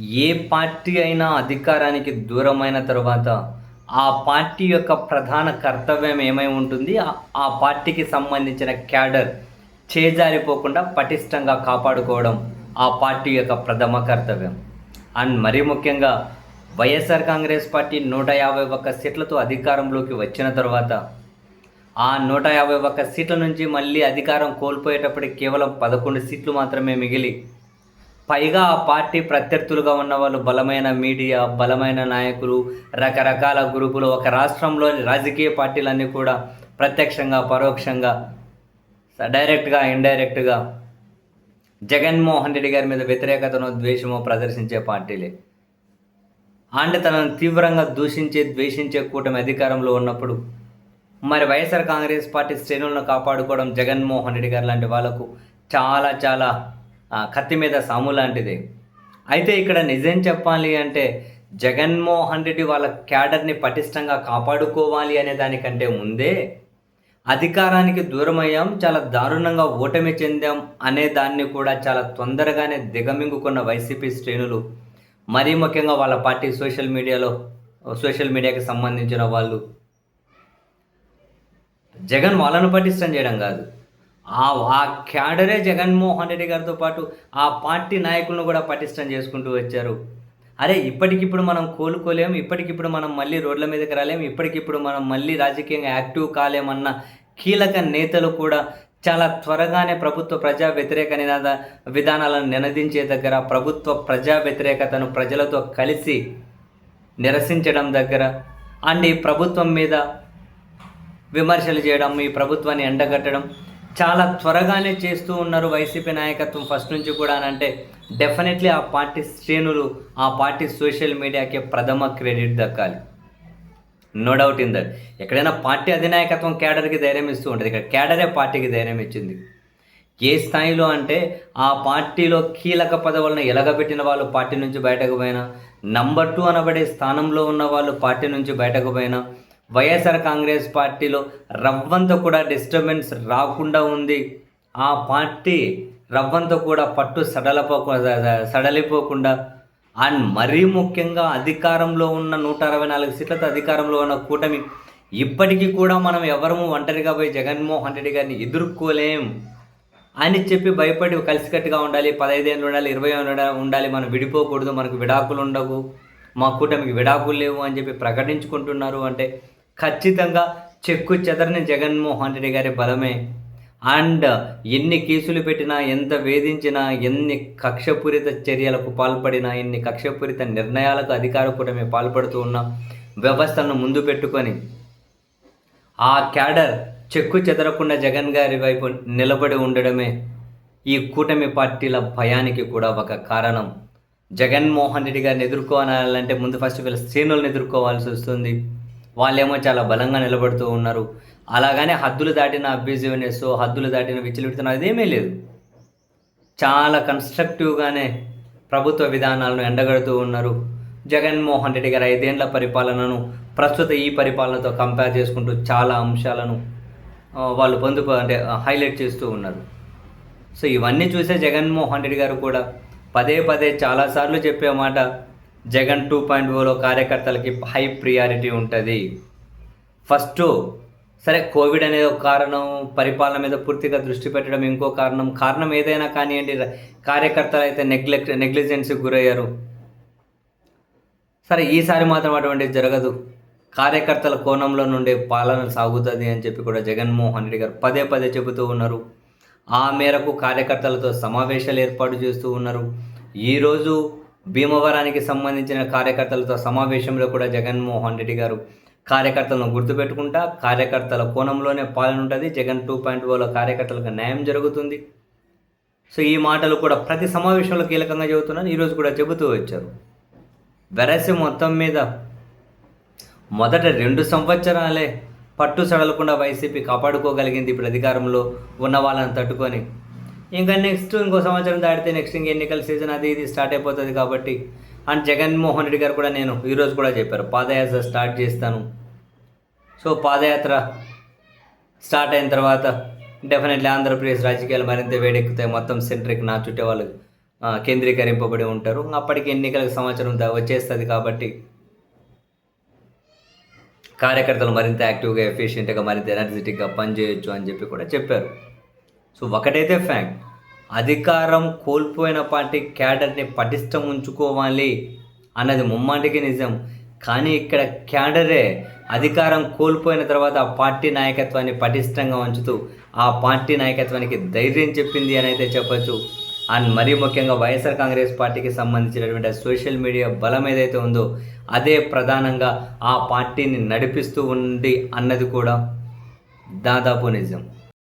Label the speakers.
Speaker 1: ఏ party అయినా అధికారానికి దూరమైన తర్వాత ఆ పార్టీ యొక్క ప్రధాన కర్తవ్యం ఏమై ఉంటుంది? ఆ- పార్టీకి సంబంధించిన క్యాడర్ చేజారిపోకుండా పటిష్టంగా కాపాడుకోవడం ఆ పార్టీ యొక్క ప్రథమ కర్తవ్యం. అండ్ మరీ ముఖ్యంగా వైఎస్ఆర్ కాంగ్రెస్ పార్టీ నూట యాభై ఒక్క సీట్లతో అధికారంలోకి వచ్చిన తర్వాత ఆ నూట యాభై ఒక్క సీట్ల నుంచి మళ్ళీ అధికారం కోల్పోయేటప్పటికి కేవలం పదకొండు సీట్లు మాత్రమే మిగిలి పైగా ఆ పార్టీ ప్రత్యర్థులుగా ఉన్న వాళ్ళు బలమైన మీడియా బలమైన నాయకులు రకరకాల గ్రూపులు. ఒక రాష్ట్రంలోని రాజకీయ పార్టీలన్నీ కూడా ప్రత్యక్షంగా పరోక్షంగా డైరెక్ట్గా ఇండైరెక్ట్గా జగన్మోహన్ రెడ్డి గారి మీద వ్యతిరేకతను ద్వేషము ప్రదర్శించే పార్టీలే. అంటే తనను తీవ్రంగా దూషించే ద్వేషించే కూటమి అధికారంలో ఉన్నప్పుడు మరి వైఎస్ఆర్ కాంగ్రెస్ పార్టీ శ్రేణులను కాపాడుకోవడం జగన్మోహన్ రెడ్డి గారు లాంటి వాళ్ళకు చాలా చాలా కత్తి మీద సాము లాంటిది. అయితే ఇక్కడ నిజం చెప్పాలి అంటే జగన్మోహన్ రెడ్డి వాళ్ళ క్యాడర్ని పటిష్టంగా కాపాడుకోవాలి అనే దానికంటే ముందే అధికారానికి దూరమయ్యాం చాలా దారుణంగా ఓటమి చెందాం అనే దాన్ని కూడా చాలా తొందరగానే దిగమింగుకున్న వైసీపీ శ్రేణులు మరీ ముఖ్యంగా వాళ్ళ పార్టీ సోషల్ మీడియాలో సోషల్ మీడియాకి సంబంధించిన వాళ్ళు. జగన్ వాళ్ళను పటిష్టం చేయడం కాదు. ఆ ఆ క్యాడరే జగన్మోహన్ రెడ్డి గారితో పాటు ఆ పార్టీ నాయకులను కూడా పటిష్టం చేసుకుంటూ వచ్చారు. అరే ఇప్పటికిప్పుడు మనం కోలుకోలేము ఇప్పటికిప్పుడు మనం మళ్ళీ రోడ్ల మీదకి రాలేం ఇప్పటికిప్పుడు మనం మళ్ళీ రాజకీయంగా యాక్టివ్ కాలేమన్న కీలక నేతలు కూడా చాలా త్వరగానే ప్రభుత్వ ప్రజా వ్యతిరేక నినాద విధానాలను నినదించే దగ్గర ప్రభుత్వ ప్రజా వ్యతిరేకతను ప్రజలతో కలిసి నిరసించడం దగ్గర అండ్ ఈ ప్రభుత్వం మీద విమర్శలు చేయడం ఈ ప్రభుత్వాన్ని ఎండగట్టడం చాలా త్వరగానే చేస్తూ ఉన్నారు వైసీపీ నాయకత్వం ఫస్ట్ నుంచి కూడా అని అంటే డెఫినెట్లీ ఆ పార్టీ శ్రేణులు ఆ పార్టీ సోషల్ మీడియాకి ప్రథమ క్రెడిట్ దక్కాలి. నో డౌట్ ఇన్ దట్ ఎక్కడైనా పార్టీ అధినాయకత్వం క్యాడర్కి ధైర్యం ఇస్తూ ఉంటుంది. ఇక్కడ క్యాడరే పార్టీకి ధైర్యం ఇచ్చింది. ఏ స్థాయిలో అంటే ఆ పార్టీలో కీలక పదవులను ఎలగబెట్టిన వాళ్ళు పార్టీ నుంచి బయటకు పోయినా నంబర్ టూ అనబడే స్థానంలో ఉన్న వాళ్ళు పార్టీ నుంచి బయటకు పోయినా వైఎస్ఆర్ కాంగ్రెస్ పార్టీలో రవ్వంత కూడా డిస్టర్బెన్స్ రాకుండా ఉంది. ఆ పార్టీ రవ్వంత కూడా పట్టు సడలపోకుండా సడలిపోకుండా అండ్ మరీ ముఖ్యంగా అధికారంలో ఉన్న నూట అరవై నాలుగు సీట్లతో అధికారంలో ఉన్న కూటమి ఇప్పటికీ కూడా మనం ఎవరము ఒంటరిగా పోయి జగన్మోహన్ రెడ్డి గారిని ఎదుర్కోలేం అని చెప్పి భయపడి కలిసికట్టుగా ఉండాలి. పదహైదేళ్ళు ఉండాలి ఇరవై ఏళ్ళు ఉండాలి- ఉండాలి మనం విడిపోకూడదు మనకు విడాకులు ఉండవు మా కూటమికి విడాకులు లేవు అని చెప్పి ప్రకటించుకుంటున్నారు. అంటే ఖచ్చితంగా చెక్కు చెదరని జగన్మోహన్ రెడ్డి గారి బలమే. అండ్ ఎన్ని కేసులు పెట్టినా ఎంత వేధించినా ఎన్ని కక్షపూరిత చర్యలకు పాల్పడినా ఎన్ని కక్షపూరిత నిర్ణయాలకు అధికార కూటమి పాల్పడుతూ ఉన్న వ్యవస్థను ముందు పెట్టుకొని ఆ క్యాడర్ చెక్కు చెదరకుండా జగన్ గారి వైపు నిలబడి ఉండడమే ఈ కూటమి పార్టీల భయానికి కూడా ఒక కారణం. జగన్మోహన్ రెడ్డి గారిని ఎదుర్కోవాలంటే ముందు ఫస్ట్ వీళ్ళ శ్రేణులను ఎదుర్కోవాల్సి వస్తుంది. వాళ్ళేమో చాలా బలంగా నిలబడుతూ ఉన్నారు. అలాగనే హద్దులు దాటిన అబ్యూజివ్నెస్ హద్దులు దాటిన విచలితనం అదేమీ లేదు. చాలా కన్స్ట్రక్టివ్గానే ప్రభుత్వ విధానాలను ఎండగడుతూ ఉన్నారు. జగన్మోహన్ రెడ్డి గారి ఐదేండ్ల పరిపాలనను ప్రస్తుత ఈ పరిపాలనతో కంపేర్ చేసుకుంటూ చాలా అంశాలను వాళ్ళు పొందుకో అంటే హైలైట్ చేస్తూ ఉన్నారు. సో ఇవన్నీ చూసే జగన్మోహన్ రెడ్డి గారు కూడా పదే పదే చాలాసార్లు చెప్పే మాట జగన్ టూ పాయింట్ ఓలో కార్యకర్తలకి హై ప్రియారిటీ ఉంటుంది. ఫస్ట్ సరే కోవిడ్ అనేది ఒక కారణం పరిపాలన మీద పూర్తిగా దృష్టి పెట్టడం ఇంకో కారణం. కారణం ఏదైనా కానివ్వండి కార్యకర్తలు అయితే నెగ్లెక్ట్ నెగ్లిజెన్సీకి గురయ్యారు. సరే ఈసారి మాత్రం అటువంటిది జరగదు. కార్యకర్తల కోణంలో నుండి పాలన సాగుతుంది అని చెప్పి కూడా జగన్మోహన్ రెడ్డి గారు పదే పదే చెబుతూ ఉన్నారు. ఆ మేరకు కార్యకర్తలతో సమావేశాలు ఏర్పాటు చేస్తూ ఉన్నారు. ఈరోజు భీమవరానికి సంబంధించిన కార్యకర్తలతో సమావేశంలో కూడా జగన్మోహన్ రెడ్డి గారు కార్యకర్తలను గుర్తుపెట్టుకుంటా కార్యకర్తల కోణంలోనే పాలన ఉంటుంది జగన్ టూ పాయింట్ ఓలో కార్యకర్తలకు న్యాయం జరుగుతుంది. సో ఈ మాటలు కూడా ప్రతి సమావేశంలో కీలకంగా చెబుతున్నాను. ఈరోజు కూడా చెబుతూ వచ్చారు. వెరసి మొత్తం మీద మొదట రెండు సంవత్సరాలే పట్టు సడలకుండా వైసీపీ కాపాడుకోగలిగింది. ఇప్పుడు అధికారంలో ఉన్న వాళ్ళని తట్టుకొని ఇంకా నెక్స్ట్ ఇంకో సంవత్సరం దాటితే నెక్స్ట్ ఇంక ఎన్నికల సీజన్ అది ఇది స్టార్ట్ అయిపోతుంది కాబట్టి. అండ్ జగన్మోహన్ రెడ్డి గారు కూడా నేను ఈరోజు కూడా చెప్పారు పాదయాత్ర స్టార్ట్ చేస్తాను. సో పాదయాత్ర స్టార్ట్ అయిన తర్వాత డెఫినెట్లీ ఆంధ్రప్రదేశ్ రాజకీయాలు మరింత వేడెక్కుతాయి. మొత్తం సెంట్రిక్ నా చుట్టే వాళ్ళు కేంద్రీకరింపబడి ఉంటారు. అప్పటికి ఎన్నికలకు సంవత్సరం దా- వచ్చేస్తుంది కాబట్టి కార్యకర్తలు మరింత యాక్టివ్గా ఎఫిషియెంట్గా మరింత ఎనర్జెటిక్గా పనిచేయొచ్చు అని చెప్పి కూడా చెప్పారు. సో ఒకటైతే ఫ్యాక్ట్ అధికారం కోల్పోయిన పార్టీ క్యాడర్ని పటిష్టం ఉంచుకోవాలి అన్నది ముమ్మాటికి నిజం. కానీ ఇక్కడ క్యాడరే అధికారం కోల్పోయిన తర్వాత ఆ పార్టీ నాయకత్వాన్ని పటిష్టంగా ఉంచుతూ ఆ పార్టీ నాయకత్వానికి ధైర్యం చెప్పింది అని అయితే చెప్పచ్చు. అండ్ మరీ ముఖ్యంగా వైఎస్ఆర్ కాంగ్రెస్ పార్టీకి సంబంధించినటువంటి సోషల్ మీడియా బలం ఏదైతే ఉందో అదే ప్రధానంగా ఆ పార్టీని నడిపిస్తూ ఉంది అన్నది కూడా దాదాపు నిజం.